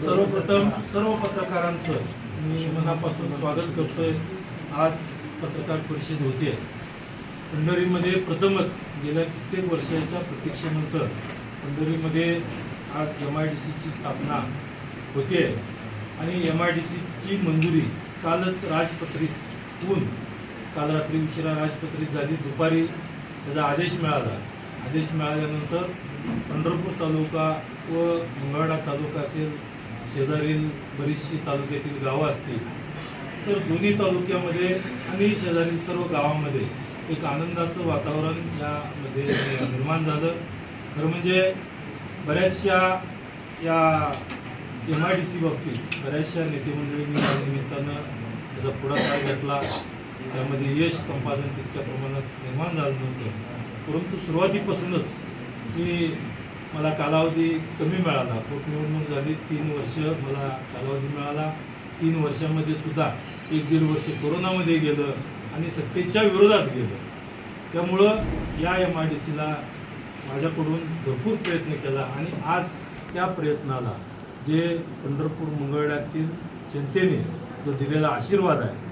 सर्वप्रथम सर्व पत्रकारांचं मी मनापासून स्वागत करतोय. आज पत्रकार परिषद होते. पंढरीमध्ये प्रथमच गेल्या कित्येक वर्षाच्या प्रतीक्षेनंतर पंढरीमध्ये आज एम आय डी सीची स्थापना होते. आणि एम आय डी सीची मंजुरी कालच राजपत्रित होऊन काल रात्री उशिरा राजपत्रित झाली. दुपारी त्याचा आदेश मिळाला. आदेश मिळाल्यानंतर पंढरपूर तालुका व मंगळवेढा तालुका असेल शेजारील बरीचशी तालुक्यातील गावं असतील तर दोन्ही तालुक्यामध्ये आणि शेजारील सर्व गावामध्ये एक आनंदाचं वातावरण यामध्ये निर्माण झालं. खरं म्हणजे बऱ्याचशा या एम आय डी सी बाबतीत बऱ्याचशा नेतेमंडळींनी या निमित्तानं त्याचा पुढाकार घेतला. त्यामध्ये यश संपादन तितक्या प्रमाणात निर्माण झालं नव्हतं. परंतु सुरुवातीपासूनच मी मला कालावधी कमी मिळाला. पोटनिवडणूक झाली तीन वर्ष मला कालावधी मिळाला. तीन वर्षामध्ये सुद्धा एक दीड वर्ष कोरोनामध्ये गेलं आणि सत्तेच्या विरोधात गेलं. त्यामुळं या एम आय डी सीला माझ्याकडून भरपूर प्रयत्न केला आणि आज त्या प्रयत्नाला जे पंढरपूर मंगळवेढ्यातील जनतेने जो दिलेला आशीर्वाद आहे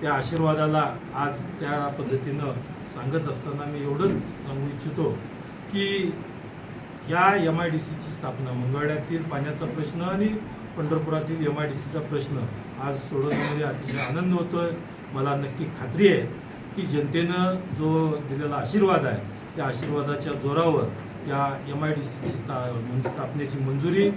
त्या आशीर्वादाला आज त्या पद्धतीनं सांगत असताना मी एवढंच सांगू इच्छितो की या एम आय डी सीची स्थापना मंगळ्यातील पाण्याचा प्रश्न आणि पंढरपुरातील एम आय डी सीचा प्रश्न. आज सोडवण्यामध्ये अतिशय आनंद होतो आहे मला नक्की खात्री आहे की जनतेनं जो दिलेला आशीर्वाद आहे त्या आशीर्वादाच्या जोरावर या एम आय डी सीची स्था स्थापनेची मंजुरी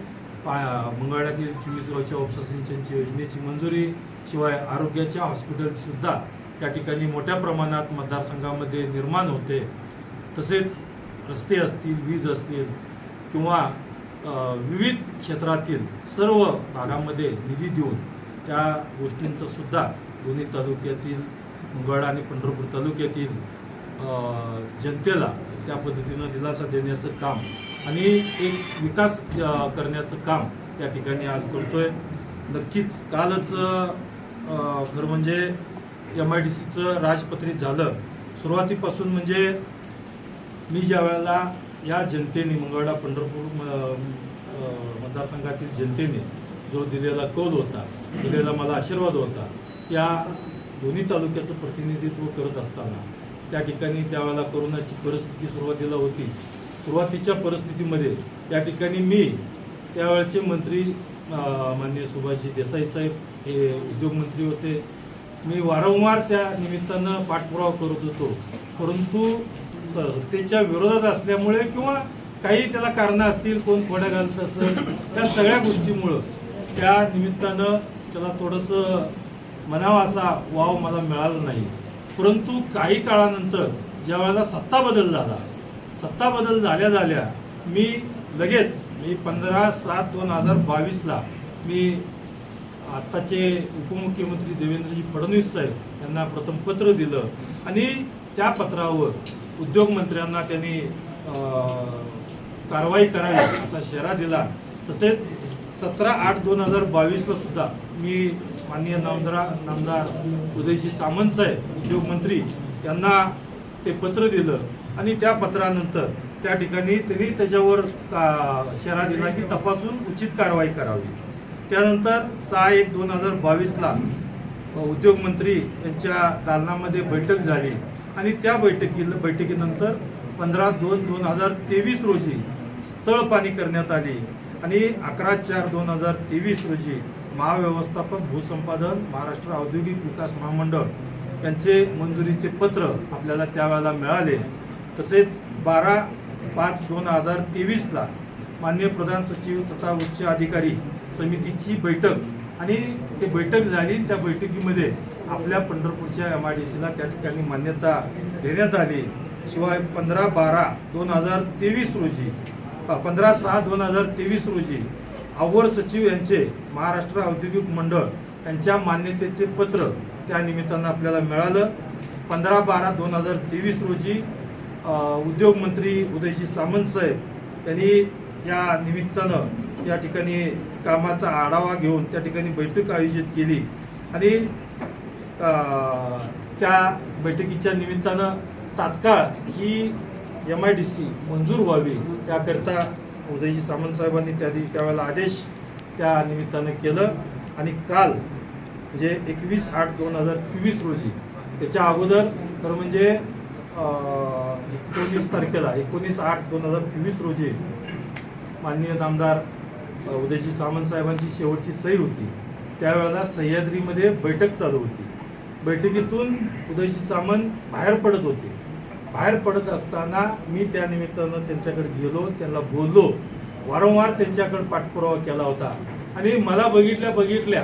पा मंगळवेढ्यातील चोवीस गावच्या उपसा सिंचनची योजनेची मंजुरी शिवाय आरोग्याच्या हॉस्पिटलसुद्धा या ठिकाणी मोठ्या प्रमाणात मतदारसंघामध्ये निर्माण होते. तसेच रस्ते असतील वीज असतील किंवा विविध क्षेत्रातील सर्व भागामध्ये निधी देऊन त्या गोष्टींचं सुद्धा दोन्ही तालुक्यातील मंगळा आणि पंढरपूर तालुक्यातील जनतेला त्या पद्धतीनं दिलासा देण्याचं काम आणि एक विकास करण्याचं काम या ठिकाणी आज करतोय. नक्कीच कालच खरं म्हणजे एम आय डी सीचं राजपत्रित झालं. सुरुवातीपासून म्हणजे मी ज्या वेळेला या जनतेने मंगळवेढा पंढरपूर म- मतदारसंघातील जनतेने जो दिलेला कौल होता दिलेला मला आशीर्वाद होता या दोन्ही तालुक्याचं प्रतिनिधित्व करत असताना त्या ठिकाणी त्यावेळेला कोरोनाची परिस्थिती सुरुवातीला होती. सुरुवातीच्या परिस्थितीमध्ये या ठिकाणी मी त्यावेळचे मंत्री माननीय सुभाषजी देसाई साहेब हे उद्योगमंत्री होते. मी वारंवार त्या निमित्तानं पाठपुरावा करत होतो. परंतु सत्तेच्या विरोधात असल्यामुळे किंवा काही त्याला कारणं असतील कोण खोड्या घालत असेल त्या सगळ्या गोष्टीमुळं त्या निमित्तानं त्याला थोडंसं म्हणावा असा वाव मला मिळाला नाही. परंतु काही काळानंतर ज्या वेळेला सत्ता बदल झाला सत्ता बदल झाल्या झाल्या मी लगेच मी पंधरा सात दोन हजार बावीसला मी आत्ताचे उपमुख्यमंत्री देवेंद्रजी फडणवीस साहेब यांना प्रथम पत्र दिलं आणि त्या पत्रावर उद्योगमंत्र्यांना त्यांनी कारवाई करावी असा शेरा दिला. तसेच सतरा आठ दोन हजार बावीसला सुद्धा मी माननीय नामदार नामदार उदयजी सामंत साहेब उद्योगमंत्री यांना ते पत्र दिलं आणि त्या पत्रानंतर त्या ठिकाणी त्यांनी त्याच्यावर अं, शेरा दिला की तपासून उचित कारवाई करावी. त्यानंतर सहा एक दोन हजार बावीसला उद्योगमंत्री यांच्या दालनामध्ये बैठक झाली. आणि त्या बैठकीला बैठकीनंतर पंधरा दोन दोन हजार तेवीस रोजी स्थळ पाणी करण्यात आली. आणि अकरा चार दोन हजार तेवीस रोजी महाव्यवस्थापक भूसंपादन महाराष्ट्र औद्योगिक विकास महामंडळ यांचे मंजुरीचे पत्र आपल्याला त्यावेळेला मिळाले. तसेच बारा पाच दोन हजार तेवीसला माननीय प्रधान सचिव तथा उच्च अधिकारी समितीची बैठक आणि ते बैठक झाली त्या बैठकीमध्ये आपल्या पंढरपूरच्या एम आय डी सीला त्या ठिकाणी मान्यता देण्यात आली. शिवाय पंधरा बारा दोन हजार तेवीस रोजी पंधरा सहा दोन हजार तेवीस रोजी अव्वल सचिव यांचे महाराष्ट्र औद्योगिक मंडळ यांच्या मान्यतेचे पत्र त्या निमित्तानं आपल्याला मिळालं. पंधरा बारा दोन हजार तेवीस रोजी उद्योगमंत्री उदयजी सामंत साहेब यांनी या निमित्तानं या ठिकाणी कामाचा आढावा घेऊन त्या ठिकाणी बैठक आयोजित केली. आणि त्या बैठकीच्या निमित्तानं तात्काळ ही एम आय डी सी मंजूर व्हावी त्याकरिता उदयजी सामंत साहेबांनी त्या दिवशी त्यावेळेला आदेश त्या निमित्तानं केलं. आणि काल म्हणजे एकवीस आठ दोन हजार चोवीस रोजी त्याच्या अगोदर तर म्हणजे एकोणीस तारखेला एकोणीस आठ दोन हजार चोवीस रोजी माननीय आमदार उदयजी सामंत साहेबांची शेवटची सही होती. त्यावेळेला सह्याद्रीमध्ये बैठक चालू होती. बैठकीतून उदयजी सामंत बाहेर पडत होते. बाहेर पडत असताना मी त्या निमित्तानं त्यांच्याकडे गेलो त्यांना बोललो. वारंवार त्यांच्याकडे पाठपुरावा केला होता. आणि मला बघितल्या बघितल्या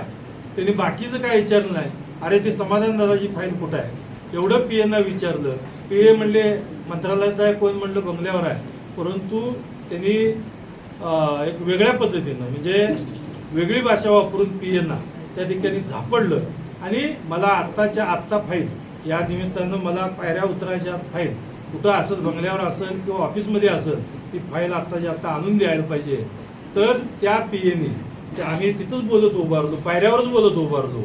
त्यांनी बाकीचं काय विचारलं नाही. अरे ते समाधान दादाची फाईल कुठं आहे? एवढं पी एना विचारलं. पी ए म्हणले मंत्रालयात आहे कोण म्हणलं बंगल्यावर आहे. परंतु त्यांनी एक वेगळ्या पद्धतीनं म्हणजे वेगळी भाषा वापरून पी एना त्या ठिकाणी झापडलं आणि मला आत्ताच्या आत्ता फाईल या निमित्तानं मला पायऱ्या उतरायच्या फाईल कुठं असेल बंगल्यावर असेल किंवा ऑफिसमध्ये असेल ती फाईल आत्ताच्या आत्ता आणून द्यायला पाहिजे. तर त्या पी एने आम्ही तिथंच बोलत उभारलो पायऱ्यावरच बोलत उभारलो.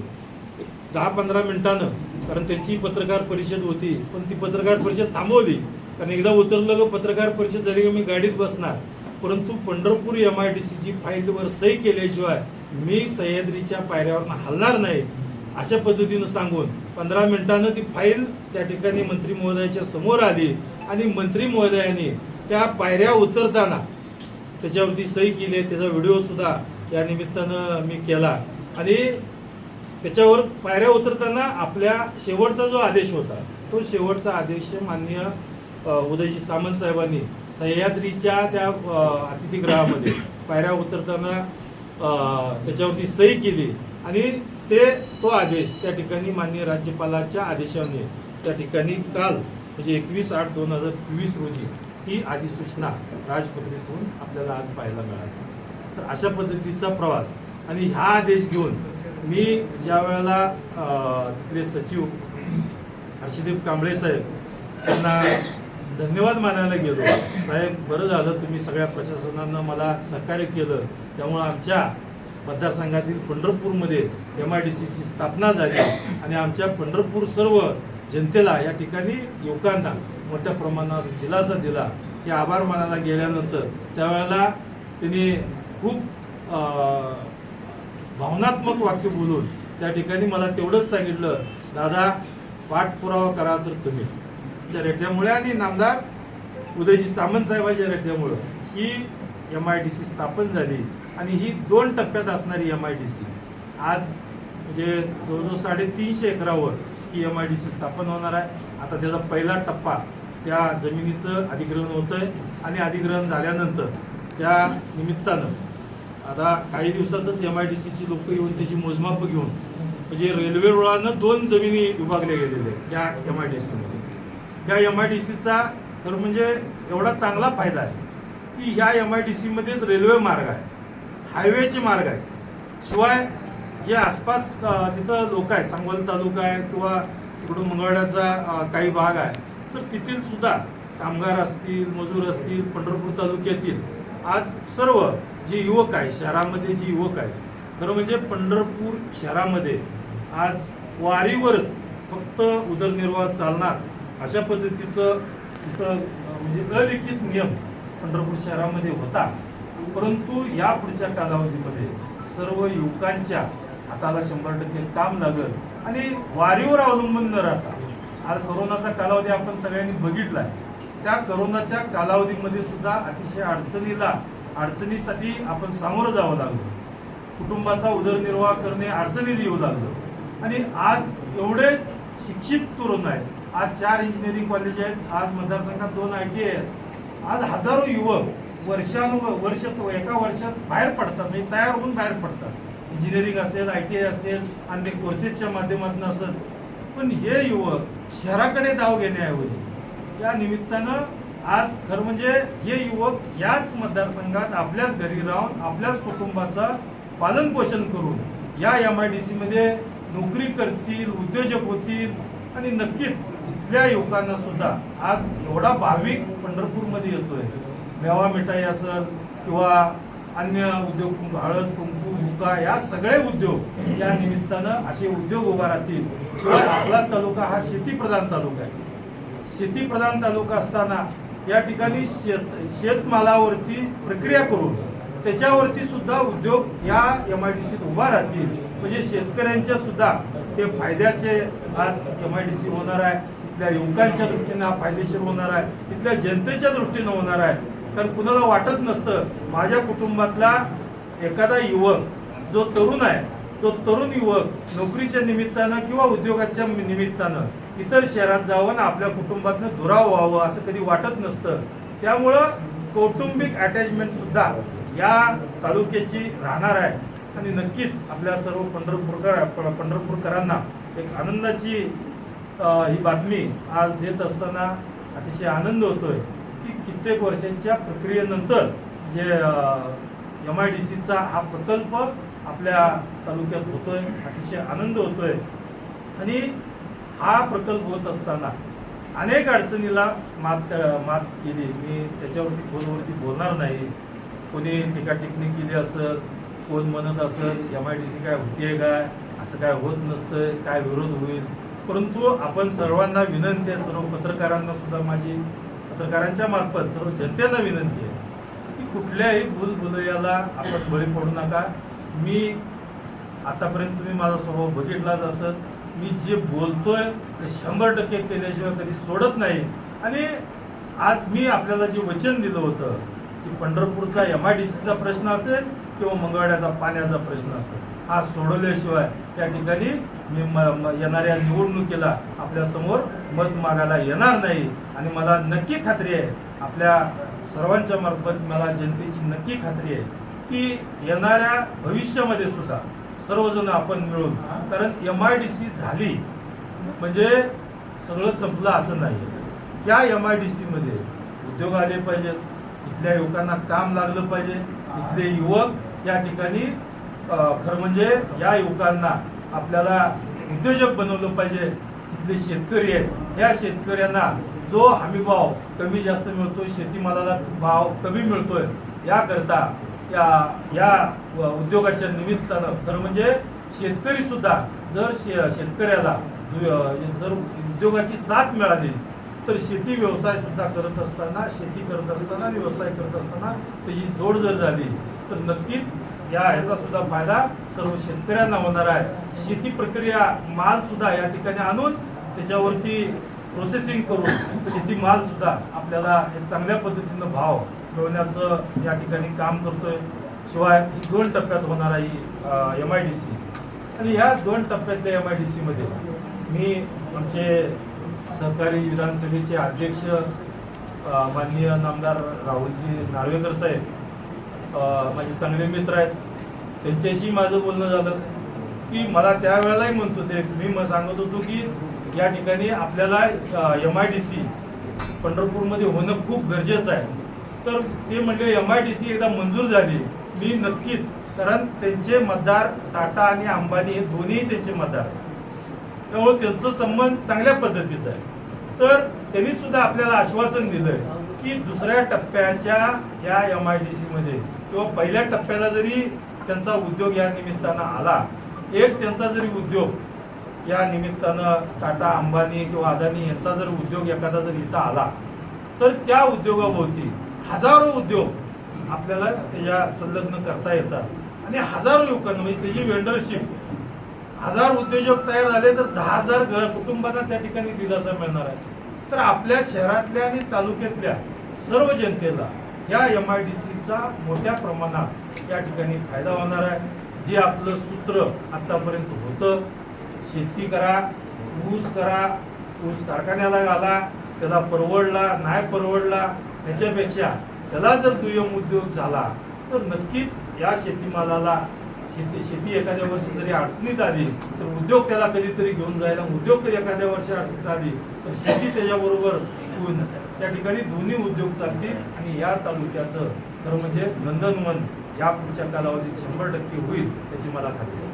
दहा पंधरा मिनिटानं कारण त्यांची पत्रकार परिषद होती पण ती पत्रकार परिषद थांबवली. कारण एकदा उतरलं ग पत्रकार परिषद झाली की मी गाडीत बसणार. परंतु पंढरपूर एम आय डी सीची फाईलवर सही केल्याशिवाय मी सह्याद्रीच्या पायऱ्यावरनं हलणार नाही अशा पद्धतीनं सांगून पंधरा मिनिटानं ती फाईल त्या ठिकाणी मंत्री महोदयाच्या समोर आली आणि मंत्री महोदयाने त्या पायऱ्या उतरताना त्याच्यावरती सही केली आहे त्याचा व्हिडिओसुद्धा या निमित्तानं मी केला. आणि त्याच्यावर पायऱ्या उतरताना आपल्या शेवटचा जो आदेश होता तो शेवटचा आदेश माननीय उदयजी सामंत साहेबांनी सह्याद्रीच्या त्या अतिथीगृहामध्ये पायऱ्या उतरताना त्याच्यावरती सही केली. आणि ते तो आदेश त्या ठिकाणी माननीय राज्यपालाच्या आदेशाने त्या ठिकाणी काल म्हणजे एकवीस आठ दोन हजार चोवीस रोजी ही अधिसूचना राजपत्रितून आपल्याला आज पाहायला मिळाली. तर अशा पद्धतीचा प्रवास आणि हा आदेश घेऊन मी ज्या वेळेला तिथले सचिव हर्षदीप कांबळे साहेब त्यांना धन्यवाद मानायला गेलो. साहेब बरं झालं तुम्ही सगळ्या प्रशासनानं मला सहकार्य केलं. त्यामुळं आमच्या मतदारसंघातील पंढरपूरमध्ये एम आय डी सीची स्थापना झाली आणि आमच्या पंढरपूर सर्व जनतेला या ठिकाणी युवकांना मोठ्या प्रमाणात दिलासा दिला. हे आभार मानायला गेल्यानंतर त्यावेळेला त्यांनी खूप भावनात्मक वाक्य बोलून त्या ठिकाणी मला तेवढंच सांगितलं दादा पाठपुरावा करा तर तुम्ही. च्या रेट्यामुळे आणि नामदार उदयजी सामंत साहेबांच्या रेट्यामुळं ही एम आय डी सी स्थापन झाली. आणि ही दोन टप्प्यात असणारी एम आय डी सी आज म्हणजे जवळजवळ साडेतीनशे एकरावर ही एम आय डी सी स्थापन होणार आहे. आता त्याचा पहिला टप्पा त्या जमिनीचं अधिग्रहण होतंय. आणि अधिग्रहण झाल्यानंतर त्या निमित्तानं आता काही दिवसातच एम आय डी सीची लोकं येऊन त्याची मोजमाप घेऊन म्हणजे रेल्वे रुळानं दोन जमिनी विभागल्या गेलेल्या आहेत या एम आय डी सीमध्ये या एम आय डी सीचा खरं म्हणजे एवढा चांगला फायदा आहे की ह्या एम आय डी सीमध्येच रेल्वे मार्ग आहे. हायवेचे मार्ग आहेत. शिवाय जे आसपास तिथं लोक आहे सांगोल तालुका आहे किंवा तिकडून मंगळवाड्याचा काही भाग आहे तर तिथील सुद्धा कामगार असतील मजूर असतील पंढरपूर तालुक्यातील आज सर्व जे युवक आहे शहरामध्ये जे युवक आहेत खरं म्हणजे पंढरपूर शहरामध्ये आज वारीवरच फक्त उदरनिर्वाह चालणार अशा पद्धतीचं तिथं म्हणजे अलिखित नियम पंढरपूर शहरामध्ये होता. परंतु या पुढच्या कालावधीमध्ये सर्व युवकांच्या हाताला शंभर टक्के काम लागल आणि वारीवर अवलंबून न राहता आज करोनाचा कालावधी आपण सगळ्यांनी बघितला त्या करोनाच्या कालावधीमध्ये सुद्धा अतिशय अडचणीला अडचणीसाठी आपण सामोरं जावं लागलं. कुटुंबाचा उदरनिर्वाह करणे अडचणीत येऊ लागलं. आणि आज एवढे शिक्षित तरुण आहेत आज चार इंजिनिअरिंग कॉलेज आहेत आज मतदारसंघात दोन आय टी आहेत. आज हजारो युवक वर्षानु वर्ष एका वर्षात बाहेर पडतात म्हणजे तयार होऊन बाहेर पडतात. इंजिनिअरिंग असेल आय टी आय असेल आणि ते कोर्सेसच्या माध्यमातून असेल. पण हे युवक शहराकडे धाव घेण्याऐवजी या निमित्तानं आज खरं म्हणजे हे युवक याच मतदारसंघात आपल्याच घरी राहून आपल्याच कुटुंबाचं पालन पोषण करून या एम आय डी सीमध्ये नोकरी करतील उद्योजक होतील आणि नक्कीच इथल्या युवकांना सुद्धा आज एवढा भाविक पंढरपूरमध्ये येतोय. मेवा मिठाई असेल किंवा अन्य उद्योग हळद कुंकू मुका या सगळे उद्योग या निमित्तानं असे उद्योग उभा राहतील. शिवाय आपला तालुका हा शेतीप्रधान तालुका आहे. शेतीप्रधान तालुका असताना या ठिकाणी शेत शेतमालावरती प्रक्रिया करून त्याच्यावरती सुद्धा उद्योग या एम आय डी सीत उभा राहतील. म्हणजे शेतकऱ्यांच्या सुद्धा ते फायद्याचे आज एम आय डी सी होणार आहे. इथल्या युवकांच्या दृष्टीनं हा फायदेशीर होणार आहे. इथल्या जनतेच्या दृष्टीनं होणार आहे. कारण कुणाला वाटत नसतं माझ्या कुटुंबातला एखादा युवक जो तरुण आहे तो तरुण युवक नोकरीच्या निमित्तानं किंवा उद्योगाच्या निमित्तानं इतर शहरात जावं आणि आपल्या कुटुंबातनं दुराव व्हावं असं कधी वाटत नसतं. त्यामुळं कौटुंबिक अटॅचमेंट सुद्धा या तालुक्याची राहणार आहे. आणि नक्कीच आपल्या सर्व पंढरपूरकर प- पंढरपूरकरांना एक आनंदाची ही बातमी आज देत असताना अतिशय आनंद होतोय की कित्येक वर्षांच्या प्रक्रियेनंतर जे एम आय डी सीचा हा प्रकल्प आपल्या तालुक्यात होतोय अतिशय आनंद होतोय. आणि हा प्रकल्प होत असताना अनेक अडचणीला मात क- मात केली. मी त्याच्यावरती फोनवरती बोलणार नाही. कोणी टीका टिप्पणी केली असेल कोण म्हणत असेल एम आय डी सी काय होतीये काय असं काय होत नसतं काय विरोध होईल? परंतु आपण सर्वांना विनंती आहे सर्व पत्रकारांना सुद्धा माझी पत्रकारांच्या मार्फत सर्व जनतेला विनंती आहे की कुठल्याही भूलभुलयाला आपण बळी पडू नका. मी आतापर्यंत तुम्ही माझा स्वभाव बघितलाच असत मी जे बोलतोय ते शंभर टक्के केल्याशिवाय कधी सोडत नाही. आणि आज मी आपल्याला जे वचन दिलं होतं की पंढरपूरचा एम आय डी सीचा प्रश्न असेल किंवा मंगळवाड्याचा पाण्याचा प्रश्न असेल हा सोडवल्याशिवाय त्या ठिकाणी मी येणाऱ्या निवडणुकीला आपल्यासमोर मत मागायला येणार नाही. आणि मला नक्की खात्री आहे आपल्या सर्वांच्या मार्फत मला जनतेची नक्की खात्री आहे की येणाऱ्या भविष्यामध्ये सुद्धा सर्वजण आपण मिळून कारण एम आय डी सी झाली म्हणजे सगळं संपलं असं नाही. त्या एम आय डी सीमध्ये उद्योग आले पाहिजेत इथल्या युवकांना काम लागलं पाहिजे इथले युवक या ठिकाणी खरं म्हणजे या युवकांना आपल्याला उद्योजक बनवलं पाहिजे. इथले शेतकरी आहेत या शेतकऱ्यांना जो हमीभाव कमी जास्त मिळतोय शेतीमालाला भाव कमी मिळतोय याकरता या या उद्योगाच्या निमित्तानं. खरं म्हणजे शेतकरी सुद्धा जर शे शेतकऱ्याला दु- जर उद्योगाची साथ मिळाली तर शेती व्यवसाय सुद्धा करत असताना शेती करत असताना आणि व्यवसाय करत असताना त्याची जोड जर झाली तर नक्कीच या ह्याचा सुद्धा फायदा सर्व शेतकऱ्यांना होणार आहे. शेती प्रक्रिया माल सुद्धा या ठिकाणी आणून त्याच्यावरती प्रोसेसिंग करून शेती माल सुद्धा आपल्याला एक चांगल्या पद्धतीनं भाव ठेवण्याचं या ठिकाणी काम करतोय. शिवाय ही दोन टप्प्यात होणार आहे एम आय डी सी आणि ह्या दोन टप्प्यातल्या एम आय डी सीमध्ये मी आमचे सहकारी विधानसभेचे अध्यक्ष माननीय नामदार राहुलजी नार्वेकर साहेब माझे चांगले मित्र आहेत. त्यांच्याशी माझं बोलणं झालं. की मला त्यावेळेलाही म्हणत होते मी मग सांगत होतो की या ठिकाणी आपल्याला एम आय डी सी पंढरपूरमध्ये होणं खूप गरजेचं आहे. तर ते म्हणजे एम आय डी सी एकदा मंजूर झाली. मी नक्कीच कारण त्यांचे मतदार टाटा आणि अंबानी हे दोन्ही त्यांचे मतदार आहेत. त्यामुळे त्यांचं संबंध चांगल्या पद्धतीचा आहे. तर त्यांनी सुद्धा आपल्याला आश्वासन दिलंय की दुसऱ्या टप्प्याच्या या एम आय डी सी मध्ये किंवा पहिल्या टप्प्याला जरी त्यांचा उद्योग या निमित्तानं आला एक त्यांचा जरी उद्योग या निमित्तानं टाटा अंबानी किंवा अदानी यांचा जर उद्योग एखादा जर इथं आला तर त्या उद्योगाभोवती हजारो उद्योग आपल्याला त्याच्या संलग्न करता येतात. आणि हजारो युवकांना म्हणजे त्याची वेंडरशिप हजार उद्योजक तयार झाले तर दहा हजार घर कुटुंबांना त्या ठिकाणी दिलासा मिळणार आहे. तर आपल्या शहरातल्या आणि तालुक्यातल्या सर्व जनतेला या एम आय डी सीचा मोठ्या प्रमाणात या ठिकाणी फायदा होणार आहे. जे आपलं सूत्र आत्तापर्यंत होतं शेती करा ऊस करा ऊस कारखान्याला घाला त्याला परवडला नाही परवडला ह्याच्यापेक्षा त्याला जर दुय्यम उद्योग झाला तर नक्कीच या शेतीमालाला शेती शेती एखाद्या वर्षी जरी अडचणीत आली तर उद्योग त्याला कधीतरी घेऊन जायला उद्योग जर एखाद्या वर्षी अडचणीत आली तर शेती त्याच्याबरोबर होऊन त्या ठिकाणी दोन्ही उद्योग चालतील आणि या तालुक्याचं तर म्हणजे नंदनवन या पुढच्या कालावधीत शंभर टक्के होईल याची मला खात्री आहे.